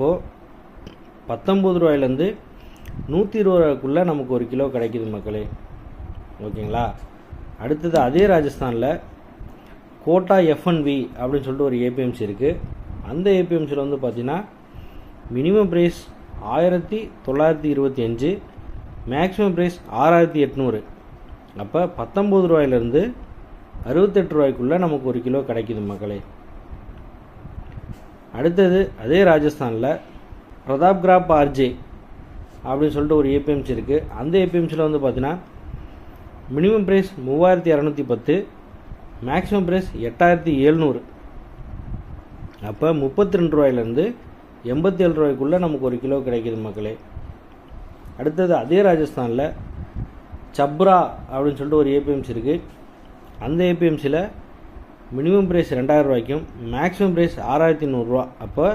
அப்போது பத்தொம்பது ரூபாயிலேருந்து நூற்றி இருபது ரூபாய்க்குள்ளே நமக்கு ஒரு கிலோ கிடைக்குது மக்களே. ஓகேங்களா? அடுத்தது அதே ராஜஸ்தானில் கோட்டா எஃப்என்வி அப்படின்னு சொல்லிட்டு ஒரு ஏபிஎம்சி இருக்குது அந்த ஏபிஎம்சியில் வந்து பார்த்தீங்கன்னா மினிமம் ப்ரைஸ் ஆயிரத்தி தொள்ளாயிரத்தி இருபத்தி அஞ்சு மேக்ஸிமம் ப்ரைஸ் ஆறாயிரத்தி எட்நூறு. அப்போ பத்தொம்பது ரூபாயிலேருந்து அறுபத்தெட்டு ரூபாய்க்குள்ளே நமக்கு ஒரு கிலோ கிடைக்குது மக்களே. அடுத்தது அதே ராஜஸ்தானில் பிரதாப் கிராப் ஆர்ஜே அப்படின்னு சொல்லிட்டு ஒரு ஏபிஎம்சி இருக்குது அந்த ஏபிஎம்சியில் வந்து பார்த்தீங்கன்னா மினிமம் ப்ரைஸ் மூவாயிரத்தி இரநூத்தி பத்து மேக்ஸிமம் ப்ரைஸ் எட்டாயிரத்தி எழுநூறு. அப்போ முப்பத்தி ரெண்டு ரூபாயிலேருந்து எண்பத்தி ஏழு ரூபாய்க்குள்ளே நமக்கு ஒரு கிலோ கிடைக்கிது மக்களே. அடுத்தது அதே ராஜஸ்தானில் சப்ரா அப்படின்னு சொல்லிட்டு ஒரு ஏபிஎம்சி இருக்குது அந்த ஏபிஎம்சியில் மினிமம் ப்ரைஸ் ரெண்டாயிரம் ரூபாய்க்கும் மேக்ஸிமம் ப்ரைஸ் ஆறாயிரத்தி நூறுரூவா அப்போ